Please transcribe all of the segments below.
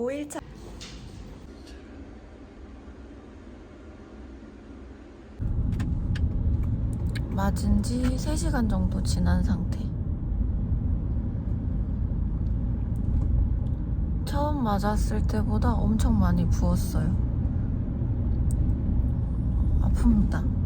5일차 맞은 지 3시간 정도 지난 상태. 처음 맞았을 때보다 엄청 많이 부었어요. 아픕니다.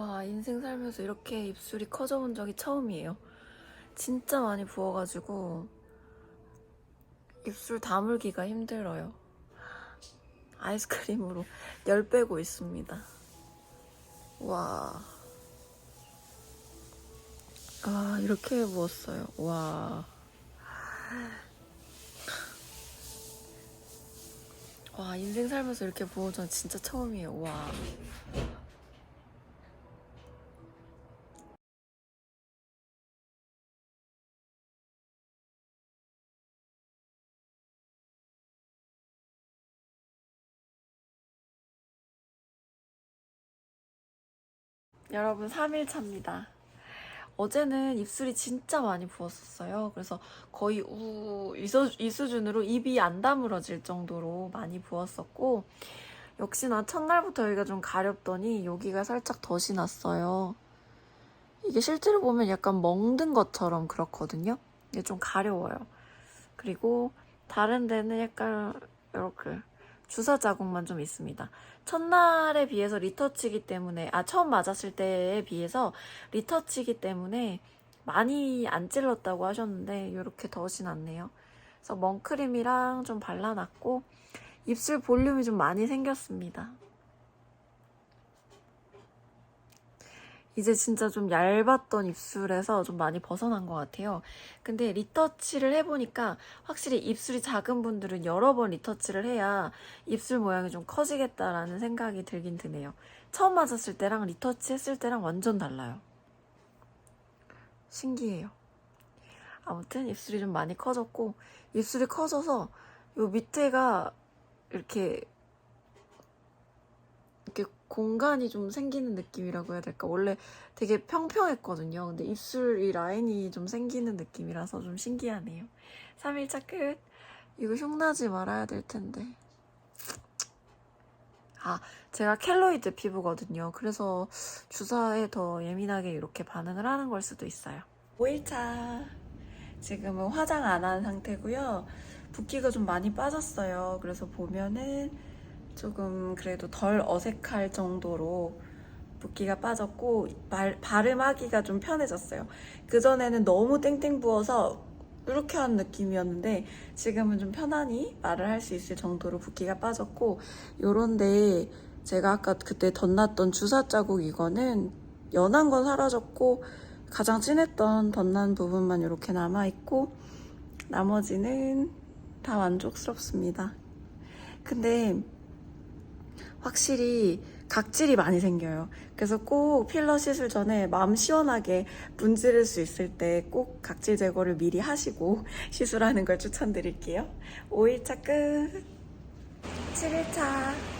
와, 인생 살면서 이렇게 입술이 커져 본 적이 처음이에요. 진짜 많이 부어가지고 입술 다물기가 힘들어요. 아이스크림으로 열 빼고 있습니다. 와. 아, 이렇게 부었어요. 와. 와, 인생 살면서 이렇게 부은 전 진짜 처음이에요. 와. 여러분 3일 차입니다. 어제는 입술이 진짜 많이 부었었어요. 그래서 거의 우, 이, 수, 이 수준으로 입이 안 다물어질 정도로 많이 부었었고 역시나 첫날부터 여기가 좀 가렵더니 여기가 살짝 덧이 났어요. 이게 실제로 보면 약간 멍든 것처럼 그렇거든요. 이게 좀 가려워요. 그리고 다른 데는 약간 이렇게 주사 자국만 좀 있습니다. 첫날에 비해서 리터치기 때문에, 아, 처음 맞았을 때에 비해서 리터치기 때문에 많이 안 찔렀다고 하셨는데, 이렇게 덧이 났네요. 그래서 멍크림이랑 좀 발라놨고, 입술 볼륨이 좀 많이 생겼습니다. 이제 진짜 좀 얇았던 입술에서 좀 많이 벗어난 것 같아요. 근데 리터치를 해보니까 확실히 입술이 작은 분들은 여러 번 리터치를 해야 입술 모양이 좀 커지겠다라는 생각이 들긴 드네요. 처음 맞았을 때랑 리터치 했을 때랑 완전 달라요. 신기해요. 아무튼 입술이 좀 많이 커졌고 입술이 커져서 요 밑에가 이렇게 이렇게 공간이 좀 생기는 느낌이라고 해야 될까? 원래 되게 평평했거든요. 근데 입술 이 라인이 좀 생기는 느낌이라서 좀 신기하네요. 3일차 끝. 이거 흉나지 말아야 될 텐데. 아, 제가 켈로이드 피부거든요. 그래서 주사에 더 예민하게 이렇게 반응을 하는 걸 수도 있어요. 5일차. 지금은 화장 안 한 상태고요. 붓기가 좀 많이 빠졌어요. 그래서 보면은 조금 그래도 덜 어색할 정도로 붓기가 빠졌고 말, 발음하기가 좀 편해졌어요. 그전에는 너무 땡땡 부어서 이렇게 한 느낌이었는데 지금은 좀 편안히 말을 할 수 있을 정도로 붓기가 빠졌고 요런데 제가 아까 그때 덧났던 주사 자국 이거는 연한 건 사라졌고 가장 진했던 덧난 부분만 이렇게 남아있고 나머지는 다 만족스럽습니다. 근데 확실히 각질이 많이 생겨요. 그래서 꼭 필러 시술 전에 마음 시원하게 문지를 수 있을 때 꼭 각질 제거를 미리 하시고 시술하는 걸 추천드릴게요. 5일차 끝. 7일차.